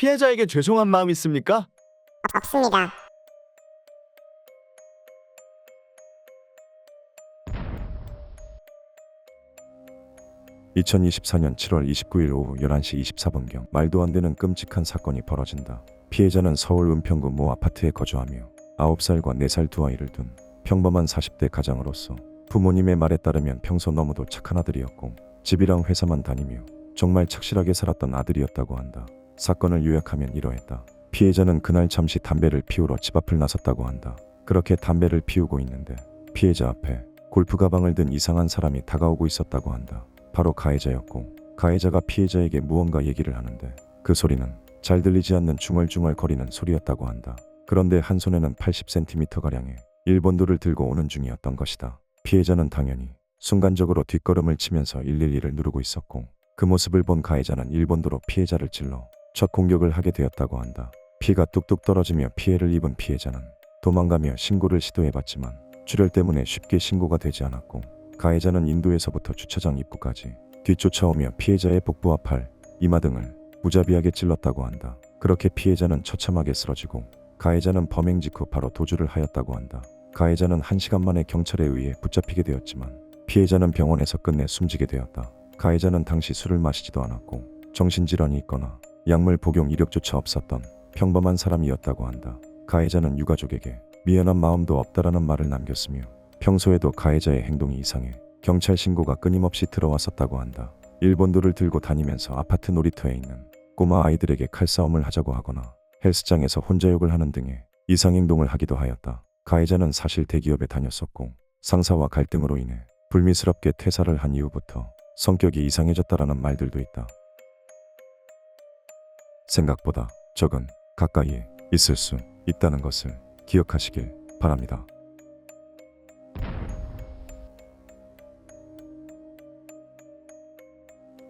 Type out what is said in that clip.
피해자에게 죄송한 마음 있습니까? 없습니다. 이 2024년 7월 29일 오후 11시 24분경 말도 안 되는 끔찍한 사건이 벌어진다. 피해자는 서울 은평구 모 아파트에 거주하며 9살과 4살 두 아이를 둔 평범한 40대 가장으로서 부모님의 말에 따르면 평소 너무도 착한 아들이었고 집이랑 회사만 다니며 정말 착실하게 살았던 아들이었다고 한다. 사건을 요약하면 이러했다. 피해자는 그날 잠시 담배를 피우러 집 앞을 나섰다고 한다. 그렇게 담배를 피우고 있는데 피해자 앞에 골프 가방을 든 이상한 사람이 다가오고 있었다고 한다. 바로 가해자였고 가해자가 피해자에게 무언가 얘기를 하는데 그 소리는 잘 들리지 않는 중얼중얼 거리는 소리였다고 한다. 그런데 한 손에는 80cm가량의 일본도를 들고 오는 중이었던 것이다. 피해자는 당연히 순간적으로 뒷걸음을 치면서 112를 누르고 있었고 그 모습을 본 가해자는 일본도로 피해자를 찔러 첫 공격을 하게 되었다고 한다. 피가 뚝뚝 떨어지며 피해를 입은 피해자는 도망가며 신고를 시도해봤지만 출혈 때문에 쉽게 신고가 되지 않았고 가해자는 인도에서부터 주차장 입구까지 뒤쫓아오며 피해자의 복부와 팔, 이마 등을 무자비하게 찔렀다고 한다. 그렇게 피해자는 처참하게 쓰러지고 가해자는 범행 직후 바로 도주를 하였다고 한다. 가해자는 한시간 만에 경찰에 의해 붙잡히게 되었지만 피해자는 병원에서 끝내 숨지게 되었다. 가해자는 당시 술을 마시지도 않았고 정신질환이 있거나 약물 복용 이력조차 없었던 평범한 사람이었다고 한다. 가해자는 유가족에게 미안한 마음도 없다라는 말을 남겼으며 평소에도 가해자의 행동이 이상해 경찰 신고가 끊임없이 들어왔었다고 한다. 일본도를 들고 다니면서 아파트 놀이터에 있는 꼬마 아이들에게 칼싸움을 하자고 하거나 헬스장에서 혼자 욕을 하는 등의 이상 행동을 하기도 하였다. 가해자는 사실 대기업에 다녔었고 상사와 갈등으로 인해 불미스럽게 퇴사를 한 이후부터 성격이 이상해졌다라는 말들도 있다. 생각보다 적은 가까이에 있을 수 있다는 것을 기억하시길 바랍니다.